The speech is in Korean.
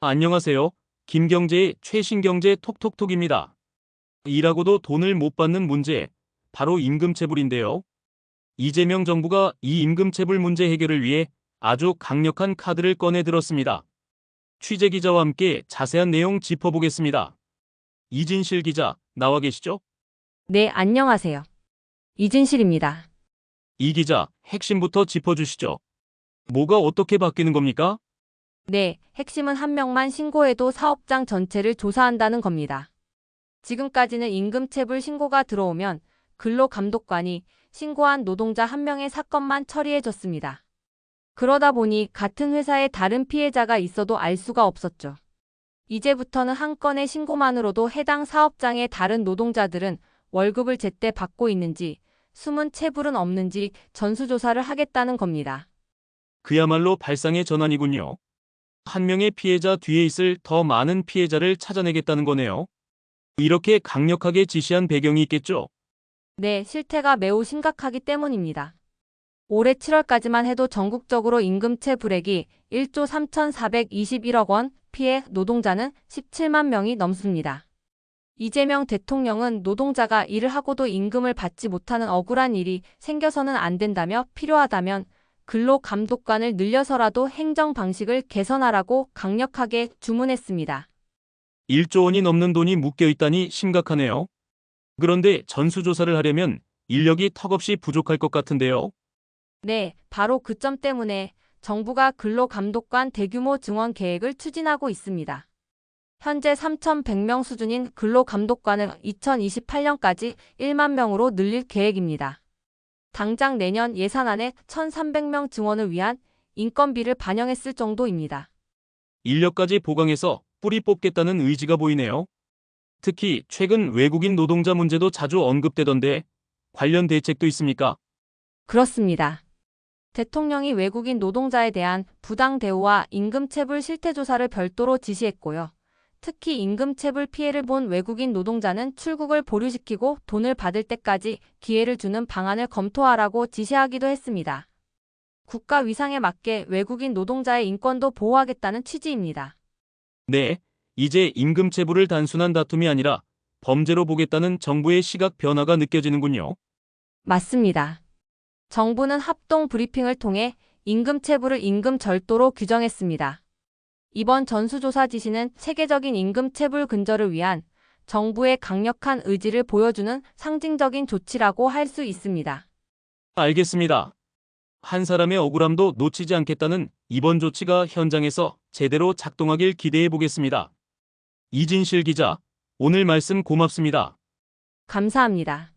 안녕하세요. 김경재의 최신경제 톡톡톡입니다. 일하고도 돈을 못 받는 문제, 바로 임금체불인데요. 이재명 정부가 이 임금체불 문제 해결을 위해 아주 강력한 카드를 꺼내 들었습니다. 취재 기자와 함께 자세한 내용 짚어보겠습니다. 이진실 기자, 나와 계시죠? 네, 안녕하세요. 이진실입니다. 이 기자, 핵심부터 짚어주시죠. 뭐가 어떻게 바뀌는 겁니까? 네, 핵심은 한 명만 신고해도 사업장 전체를 조사한다는 겁니다. 지금까지는 임금체불 신고가 들어오면 근로감독관이 신고한 노동자 한 명의 사건만 처리해줬습니다. 그러다 보니 같은 회사에 다른 피해자가 있어도 알 수가 없었죠. 이제부터는 한 건의 신고만으로도 해당 사업장의 다른 노동자들은 월급을 제때 받고 있는지, 숨은 체불은 없는지 전수조사를 하겠다는 겁니다. 그야말로 발상의 전환이군요. 한 명의 피해자 뒤에 있을 더 많은 피해자를 찾아내겠다는 거네요. 이렇게 강력하게 지시한 배경이 있겠죠? 네, 실태가 매우 심각하기 때문입니다. 올해 7월까지만 해도 전국적으로 임금체 불액이 1조 3,421억 원, 피해 노동자는 17만 명이 넘습니다. 이재명 대통령은 노동자가 일을 하고도 임금을 받지 못하는 억울한 일이 생겨서는 안 된다며 필요하다면 근로감독관을 늘려서라도 행정 방식을 개선하라고 강력하게 주문했습니다. 1조 원이 넘는 돈이 묶여 있다니 심각하네요. 그런데 전수조사를 하려면 인력이 턱없이 부족할 것 같은데요. 네, 바로 그 점 때문에 정부가 근로감독관 대규모 증원 계획을 추진하고 있습니다. 현재 3,100명 수준인 근로감독관을 2028년까지 1만 명으로 늘릴 계획입니다. 당장 내년 예산안에 1,300명 증원을 위한 인건비를 반영했을 정도입니다. 인력까지 보강해서 뿌리 뽑겠다는 의지가 보이네요. 특히 최근 외국인 노동자 문제도 자주 언급되던데 관련 대책도 있습니까? 그렇습니다. 대통령이 외국인 노동자에 대한 부당 대우와 임금 체불 실태 조사를 별도로 지시했고요. 특히 임금체불 피해를 본 외국인 노동자는 출국을 보류시키고 돈을 받을 때까지 기회를 주는 방안을 검토하라고 지시하기도 했습니다. 국가 위상에 맞게 외국인 노동자의 인권도 보호하겠다는 취지입니다. 네, 이제 임금체불을 단순한 다툼이 아니라 범죄로 보겠다는 정부의 시각 변화가 느껴지는군요. 맞습니다. 정부는 합동 브리핑을 통해 임금체불을 임금 절도로 규정했습니다. 이번 전수조사 지시는 체계적인 임금 체불 근절을 위한 정부의 강력한 의지를 보여주는 상징적인 조치라고 할 수 있습니다. 알겠습니다. 한 사람의 억울함도 놓치지 않겠다는 이번 조치가 현장에서 제대로 작동하길 기대해 보겠습니다. 이진실 기자, 오늘 말씀 고맙습니다. 감사합니다.